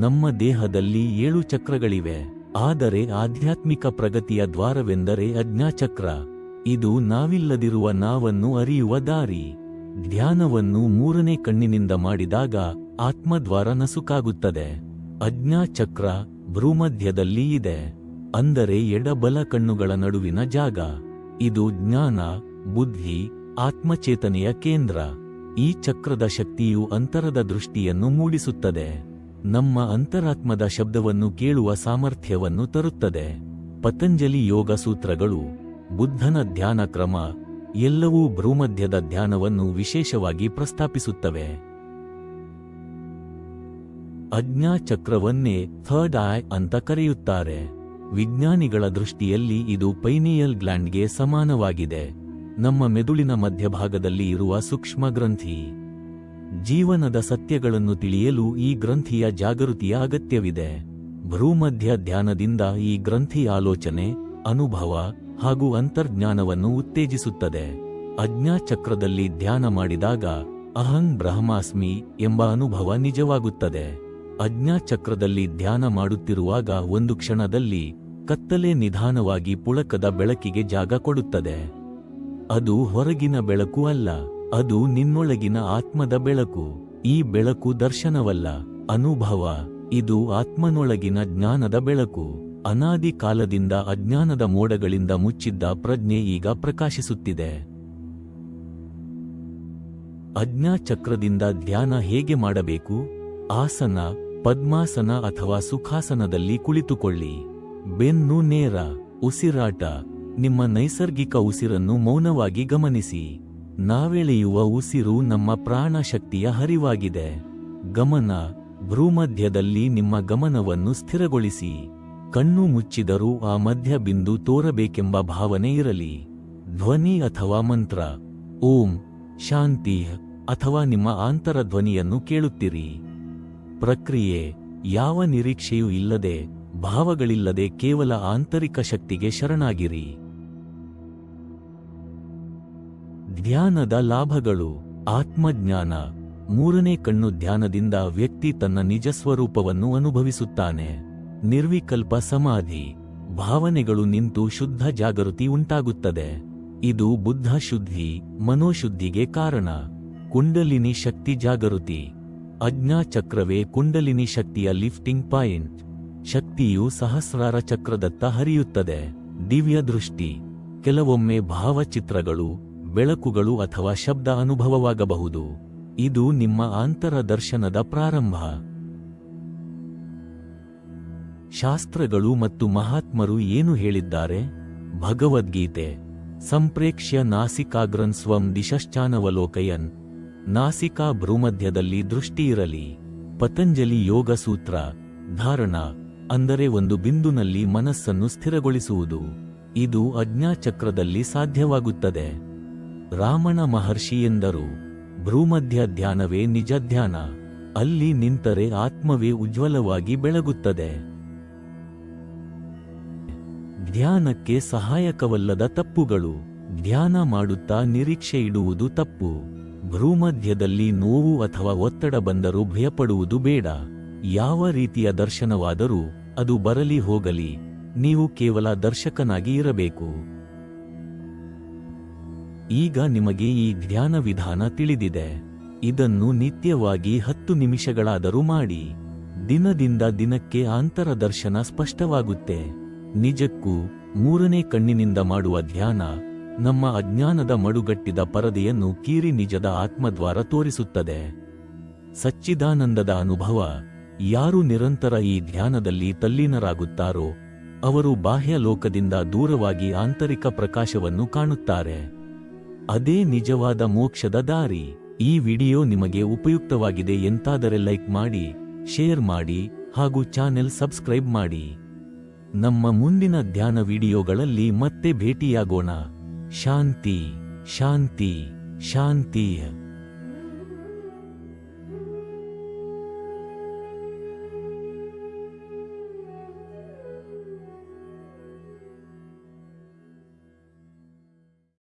ನಮ್ಮ ದೇಹದಲ್ಲಿ ಏಳು ಚಕ್ರಗಳಿವೆ. ಆದರೆ ಆಧ್ಯಾತ್ಮಿಕ ಪ್ರಗತಿಯ ದ್ವಾರವೆಂದರೆ ಅಜ್ಞಾಚಕ್ರ. ಇದು ನಾವಿಲ್ಲದಿರುವ ನಾವನ್ನು ಅರಿಯುವ ದಾರಿ. ಧ್ಯಾನವನ್ನು ಮೂರನೇ ಕಣ್ಣಿನಿಂದ ಮಾಡಿದಾಗ ಆತ್ಮದ್ವಾರ ನಸುಕಾಗುತ್ತದೆ. ಅಜ್ಞಾಚಕ್ರ ಭ್ರೂಮಧ್ಯದಲ್ಲಿ ಇದೆ. ಅಂದರೆ ಎಡಬಲ ಕಣ್ಣುಗಳ ನಡುವಿನ ಜಾಗ. ಇದು ಜ್ಞಾನ, ಬುದ್ಧಿ, ಆತ್ಮಚೇತನೆಯ ಕೇಂದ್ರ. ಈ ಚಕ್ರದ ಶಕ್ತಿಯು ಅಂತರದ ದೃಷ್ಟಿಯನ್ನು ಮೂಡಿಸುತ್ತದೆ. ನಮ್ಮ ಅಂತರಾತ್ಮದ ಶಬ್ದವನ್ನು ಕೇಳುವ ಸಾಮರ್ಥ್ಯವನ್ನು ತರುತ್ತದೆ. ಪತಂಜಲಿ ಯೋಗ ಸೂತ್ರಗಳು, ಬುದ್ಧನ ಧ್ಯಾನ ಕ್ರಮ, ಎಲ್ಲವೂ ಭ್ರೂಮಧ್ಯದ ಧ್ಯಾನವನ್ನು ವಿಶೇಷವಾಗಿ ಪ್ರಸ್ತಾಪಿಸುತ್ತವೆ. ಅಜ್ಞಾಚಕ್ರವನ್ನೇ ಥರ್ಡ್ ಐ ಅಂತ ಕರೆಯುತ್ತಾರೆ. ವಿಜ್ಞಾನಿಗಳ ದೃಷ್ಟಿಯಲ್ಲಿ ಇದು ಪೈನಿಯಲ್ ಗ್ಲ್ಯಾಂಡ್ಗೆ ಸಮಾನವಾಗಿದೆ. ನಮ್ಮ ಮೆದುಳಿನ ಮಧ್ಯಭಾಗದಲ್ಲಿ ಇರುವ ಸೂಕ್ಷ್ಮ ಗ್ರಂಥಿ ಜೀವನದ ಸತ್ಯಗಳನ್ನು ತಿಳಿಯಲು ಈ ಗ್ರಂಥಿಯ ಜಾಗೃತಿಯ ಅಗತ್ಯವಿದೆ. ಭ್ರೂಮಧ್ಯ ಧ್ಯಾನದಿಂದ ಈ ಗ್ರಂಥಿ ಆಲೋಚನೆ, ಅನುಭವ ಹಾಗೂ ಅಂತರ್ಜ್ಞಾನವನ್ನು ಉತ್ತೇಜಿಸುತ್ತದೆ. ಅಜ್ಞಾಚಕ್ರದಲ್ಲಿ ಧ್ಯಾನ ಮಾಡಿದಾಗ ಅಹಂ ಬ್ರಹ್ಮಾಸ್ಮಿ ಎಂಬ ಅನುಭವ ನಿಜವಾಗುತ್ತದೆ. ಅಜ್ಞಾಚಕ್ರದಲ್ಲಿ ಧ್ಯಾನ ಮಾಡುತ್ತಿರುವಾಗ ಒಂದು ಕ್ಷಣದಲ್ಲಿ ಕತ್ತಲೆ ನಿಧಾನವಾಗಿ ಪುಳಕದ ಬೆಳಕಿಗೆ ಜಾಗ ಕೊಡುತ್ತದೆ. ಅದು ಹೊರಗಿನ ಬೆಳಕು ಅಲ್ಲ. ಅದು ನಿನ್ನೊಳಗಿನ ಆತ್ಮದ ಬೆಳಕು. ಈ ಬೆಳಕು ದರ್ಶನವಲ್ಲ, ಅನುಭವ. ಇದು ಆತ್ಮನೊಳಗಿನ ಜ್ಞಾನದ ಬೆಳಕು. ಅನಾದಿ ಕಾಲದಿಂದ ಅಜ್ಞಾನದ ಮೋಡಗಳಿಂದ ಮುಚ್ಚಿದ್ದ ಪ್ರಜ್ಞೆ ಈಗ ಪ್ರಕಾಶಿಸುತ್ತಿದೆ. ಅಜ್ಞಾಚಕ್ರದಿಂದ ಧ್ಯಾನ ಹೇಗೆ ಮಾಡಬೇಕು? ಆಸನ, ಪದ್ಮಾಸನ ಅಥವಾ ಸುಖಾಸನದಲ್ಲಿ ಕುಳಿತುಕೊಳ್ಳಿ. ಬೆನ್ನು ನೇರ, ಉಸಿರಾಟ. ನಿಮ್ಮ ನೈಸರ್ಗಿಕ ಉಸಿರನ್ನು ಮೌನವಾಗಿ ಗಮನಿಸಿ. ನಾವೆಳೆಯುವ ಉಸಿರು ನಮ್ಮ ಪ್ರಾಣ ಶಕ್ತಿಯ ಹರಿವಾಗಿದೆ. ಗಮನ, ಭ್ರೂಮಧ್ಯದಲ್ಲಿ ನಿಮ್ಮ ಗಮನವನ್ನು ಸ್ಥಿರಗೊಳಿಸಿ. ಕಣ್ಣು ಮುಚ್ಚಿದರೂ ಆ ಮಧ್ಯ ಬಿಂದು ತೋರಬೇಕೆಂಬ ಭಾವನೆ ಇರಲಿ. ಧ್ವನಿ ಅಥವಾ ಮಂತ್ರ, ಓಂ, ಶಾಂತಿ ಅಥವಾ ನಿಮ್ಮ ಆಂತರ ಧ್ವನಿಯನ್ನು ಕೇಳುತ್ತಿರಿ. ಪ್ರಕ್ರಿಯೆ, ಯಾವ ನಿರೀಕ್ಷೆಯೂ ಇಲ್ಲದೆ, ಭಾವಗಳಿಲ್ಲದೆ ಕೇವಲ ಆಂತರಿಕ ಶಕ್ತಿಗೆ ಶರಣಾಗಿರಿ. ಧ್ಯಾನದ ಲಾಭಗಳು. ಆತ್ಮಜ್ಞಾನ. ಮೂರನೇ ಕಣ್ಣು ಧ್ಯಾನದಿಂದ ವ್ಯಕ್ತಿ ತನ್ನ ನಿಜ ಸ್ವರೂಪವನ್ನು ಅನುಭವಿಸುತ್ತಾನೆ. ನಿರ್ವಿಕಲ್ಪ ಸಮಾಧಿ. ಭಾವನೆಗಳು ನಿಂತು ಶುದ್ಧ ಜಾಗೃತಿ ಉಂಟಾಗುತ್ತದೆ. ಇದು ಬುದ್ಧ ಶುದ್ಧಿ, ಮನೋಶುದ್ಧಿಗೆ ಕಾರಣ. ಕುಂಡಲಿನಿ ಶಕ್ತಿ ಜಾಗೃತಿ. ಅಜ್ಞಾಚಕ್ರವೇ ಕುಂಡಲಿನಿ ಶಕ್ತಿಯ ಲಿಫ್ಟಿಂಗ್ ಪಾಯಿಂಟ್. ಶಕ್ತಿಯು ಸಹಸ್ರಾರ ಚಕ್ರದತ್ತ ಹರಿಯುತ್ತದೆ. ದಿವ್ಯ ದೃಷ್ಟಿ ಕೆಲವೊಮ್ಮೆ ಭಾವಚಿತ್ರಗಳು ಬೆಳಕುಗಳು ಅಥವಾ ಶಬ್ದ ಅನುಭವವಾಗಬಹುದು. ಇದು ನಿಮ್ಮ ಆಂತರ ದರ್ಶನದ ಪ್ರಾರಂಭ. ಶಾಸ್ತ್ರಗಳು ಮತ್ತು ಮಹಾತ್ಮರು ಏನು ಹೇಳಿದ್ದಾರೆ? ಭಗವದ್ಗೀತೆ. ಸಂಪ್ರೇಕ್ಷ್ಯ ನಾಸಿಕಾಗ್ರನ್ ಸ್ವಂ ದಿಶಶ್ಚಾನವಲೋಕಯನ್. ನಾಸಿಕಾ ಭ್ರೂಮಧ್ಯದಲ್ಲಿ ದೃಷ್ಟಿಯಿರಲಿ ಪತಂಜಲಿ ಯೋಗ ಸೂತ್ರ. ಧಾರಣ. ಅಂದರೆ ಒಂದು ಬಿಂದುನಲ್ಲಿ ಮನಸ್ಸನ್ನು ಸ್ಥಿರಗೊಳಿಸುವುದು. ಇದು ಅಜ್ಞಾಚಕ್ರದಲ್ಲಿ ಸಾಧ್ಯವಾಗುತ್ತದೆ. ರಾಮಣ ಮಹರ್ಷಿ ಎಂದರು. ಭ್ರೂಮಧ್ಯ ಧ್ಯಾನವೇ ನಿಜ ಧ್ಯಾನ. ಅಲ್ಲಿ ನಿಂತರೆ ಆತ್ಮವೇ ಉಜ್ವಲವಾಗಿ ಬೆಳಗುತ್ತದೆ. ಧ್ಯಾನಕ್ಕೆ ಸಹಾಯಕವಲ್ಲದ ತಪ್ಪುಗಳು. ಧ್ಯಾನ ಮಾಡುತ್ತಾ ನಿರೀಕ್ಷೆ ಇಡುವುದು ತಪ್ಪು. ಭ್ರೂಮಧ್ಯದಲ್ಲಿ ನೋವು ಅಥವಾ ಒತ್ತಡ ಬಂದರೂ ಭಯಪಡುವುದು ಬೇಡ. ಯಾವ ರೀತಿಯ ದರ್ಶನವಾದರೂ ಅದು ಬರಲಿ ಹೋಗಲಿ. ನೀವು ಕೇವಲ ದರ್ಶಕನಾಗಿ ಇರಬೇಕು. ಈಗ ನಿಮಗೆ ಈ ಧ್ಯಾನ ವಿಧಾನ ತಿಳಿದಿದೆ. ಇದನ್ನು ನಿತ್ಯವಾಗಿ ಹತ್ತು ನಿಮಿಷಗಳಾದರೂ ಮಾಡಿ. ದಿನದಿಂದ ದಿನಕ್ಕೆ ಆಂತರ ದರ್ಶನ ಸ್ಪಷ್ಟವಾಗುತ್ತೆ. ನಿಜಕ್ಕೂ, ಮೂರನೇ ಕಣ್ಣಿನಿಂದ ಮಾಡುವ ಧ್ಯಾನ, ನಮ್ಮ ಅಜ್ಞಾನದ ಮಡುಗಟ್ಟಿದ ಪರದೆಯನ್ನು ಕೀರಿ ನಿಜದ ಆತ್ಮದ್ವಾರ ತೋರಿಸುತ್ತದೆ. ಸಚ್ಚಿದಾನಂದದ ಅನುಭವ, ಯಾರು ನಿರಂತರ ಈ ಧ್ಯಾನದಲ್ಲಿ ತಲ್ಲೀನರಾಗುತ್ತಾರೋ, ಅವರು ಬಾಹ್ಯ ಲೋಕದಿಂದ ದೂರವಾಗಿ ಆಂತರಿಕ ಪ್ರಕಾಶವನ್ನು ಕಾಣುತ್ತಾರೆ. ಅದೇ ನಿಜವಾದ ಮೋಕ್ಷದ ದಾರಿ. ಈ ವಿಡಿಯೋ ನಿಮಗೆ ಉಪಯುಕ್ತವಾಗಿದೆ ಎಂತಾದರೆ ಲೈಕ್ ಮಾಡಿ, ಶೇರ್ ಮಾಡಿ ಹಾಗೂ ಚಾನೆಲ್ ಸಬ್ಸ್ಕ್ರೈಬ್ ಮಾಡಿ. ನಮ್ಮ ಮುಂದಿನ ಧ್ಯಾನ ವಿಡಿಯೋಗಳಲ್ಲಿ ಮತ್ತೆ ಭೇಟಿಯಾಗೋಣ. ಶಾಂತಿ ಶಾಂತಿ ಶಾಂತಿ.